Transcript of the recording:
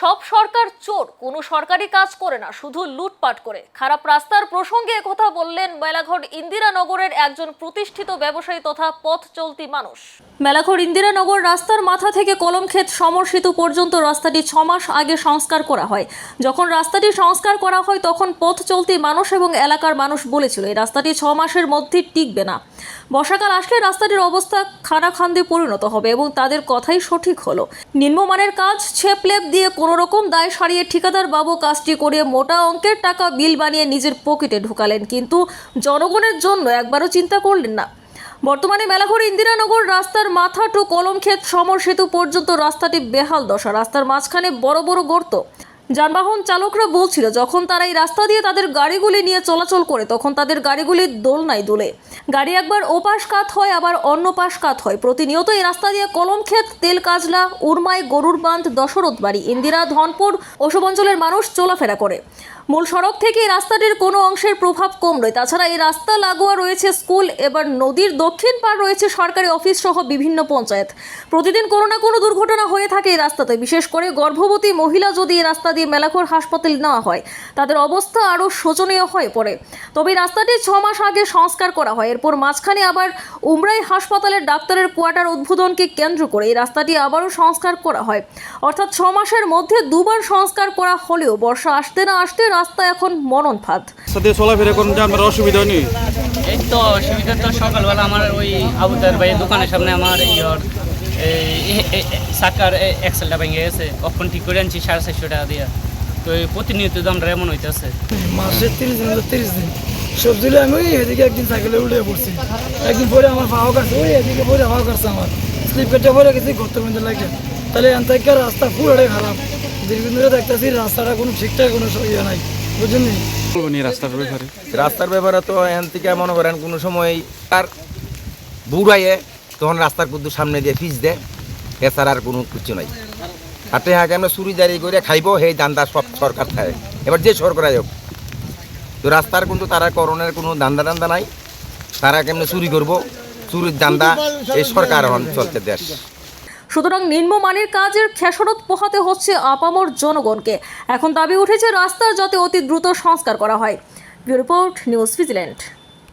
সব সরকার চোর, কোনো সরকারি কাজ করে না, শুধু লুটপাট করে। খারাপ রাস্তার প্রসঙ্গে কথা বললেন মেলাঘর ইন্দিরানগরের একজন প্রতিষ্ঠিত ব্যবসায়ী তথা পথ চলতি মানুষ। মেলাঘর ইন্দিরানগর রাস্তার মাথা থেকে কলমক্ষেত সমর সেতু পর্যন্ত রাস্তাটি ছ মাস আগে সংস্কার করা হয়। যখন রাস্তাটি সংস্কার করা হয়, তখন পথ চলতি মানুষ এবং এলাকার মানুষ বলেছিল, এই রাস্তাটি ছ মাসের মধ্যে টিকবে না। বর্ষাকাল আসলে রাস্তাটির অবস্থা খানাখান্দে পরিণত হবে এবং তাদের কথাই সঠিক হলো। নিম্নমানের কাজ ছেপলেপ দিয়ে রকম দায় সারিয়ে ঠিকাদার বাবু কাজটি করে মোটা অঙ্কের টাকা বিল বানিয়ে নিজের পকেটে ঢুকালেন, কিন্তু জনগণের জন্য একবারও চিন্তা করলেন না। বর্তমানে মেলাঘর ইন্দিরানগর রাস্তার মাথা টু কলমক্ষেত সমর সেতু পর্যন্ত রাস্তাটি বেহাল দশা। রাস্তার মাঝখানে বড় বড় গর্ত। যানবাহন চালকরা বলছিল, যখন তারা এই রাস্তা দিয়ে তাদের গাড়িগুলি নিয়ে চলাচল করে, তখন তাদের গাড়িগুলি দোলনায় দোলে। গাড়ি একবার ওপাশ কাত হয়, আবার অন্য পাশ কাত হয়। প্রতিনিয়ত এই রাস্তা দিয়ে কলমক্ষেত তেল কাজলা উরমাই গরুর বাঁধ দশরথ বাড়ি, ইন্দিরা, ধনপুর, ওসব অঞ্চলের মানুষ চলাফেরা করে। মূল সড়ক থেকে এই রাস্তাটির কোনো অংশের প্রভাব কম নয়। তাছাড়া এই রাস্তা লাগোয়া রয়েছে স্কুল, এবার নদীর দক্ষিণ পার রয়েছে সরকারি অফিস সহ বিভিন্ন পঞ্চায়েত। প্রতিদিন কোনো না কোনো দুর্ঘটনা হয়ে থাকে এই রাস্তাতে। বিশেষ করে গর্ভবতী মহিলা যদি এই রাস্তা দিয়ে মেলাখোর হাসপাতাল নেওয়া হয়, তাদের অবস্থা আরও শোচনীয় হয়ে পড়ে। তবে রাস্তাটি ছ মাস আগে সংস্কার করা হয়। এরপর মাঝখানে আবার উমরাই হাসপাতালের ডাক্তারের কোয়ার্টার উদ্বোধনকে কেন্দ্র করে এই রাস্তাটি আবারও সংস্কার করা হয়। অর্থাৎ ছ মাসের মধ্যে দুবার সংস্কার করা হলেও বর্ষা আসতে না আসতে রাস্তা এখন মরণ ফাঁদ সাথে চলাফেরা করেন যে আমার অসুবিধা নেই। এই তো অসুবিধা তো সকালবেলা আমার ওই আবুদার ভাই দোকানের সামনে আমার ইয়র সাকার এক্সেলটা ভেঙে গেছে। কখন ঠিক করে আনছি সাড়ে চারশো টাকা দিয়ে। তো এই প্রতিনিয়ত দামটা এমন হইতেছে। মাসে তিরিশ দিন তো তিরিশ দিন। সবজি আমি ওই এদিকে একদিন সাইকেলে উঠে পড়ছি। একদিন পরে আমার পাওয়া কাটছে ওই এদিকে পরে পাওয়া কাটছে আমার। স্লিপ কেটে পরে গেছি ঘুরতে মধ্যে লাগে তাহলে এন থেকে রাস্তা পুরোটাই খারাপ। দীর্ঘদিন ধরে দেখতেছি রাস্তাটা কোনো ঠিকঠাক কোনো ইয়ে নাই। বুঝলেন রাস্তার ব্যাপারে? রাস্তার ব্যাপারে তো এখান থেকে মনে করেন কোনো সময় তার বুড়াইয়ে তখন রাস্তার কুদ্দু সামনে দিয়ে ফিস দেয়। এছাড়া আর কোনো কিছু নাই। হাতে হাঁকে আমরা চুরিদারি করে খাইব সেই দান্দা সব সরকার খায়। এবার যে সরকার হোক তো রাস্তার কিন্তু তারা করোনার কোনো দান্দা দান্দা নাই। তারা কেমনে চুরি করব? চুরির দান্দা এই সরকার এখন চলছে দেশ। সুতরাং নিম্নমানের কাজের খেসরত পোহাতে হচ্ছে আপামর জনগণকে। এখন দাবি উঠেছে রাস্তার যাতে অতি দ্রুত সংস্কার করা হয়। Report, news vigilant.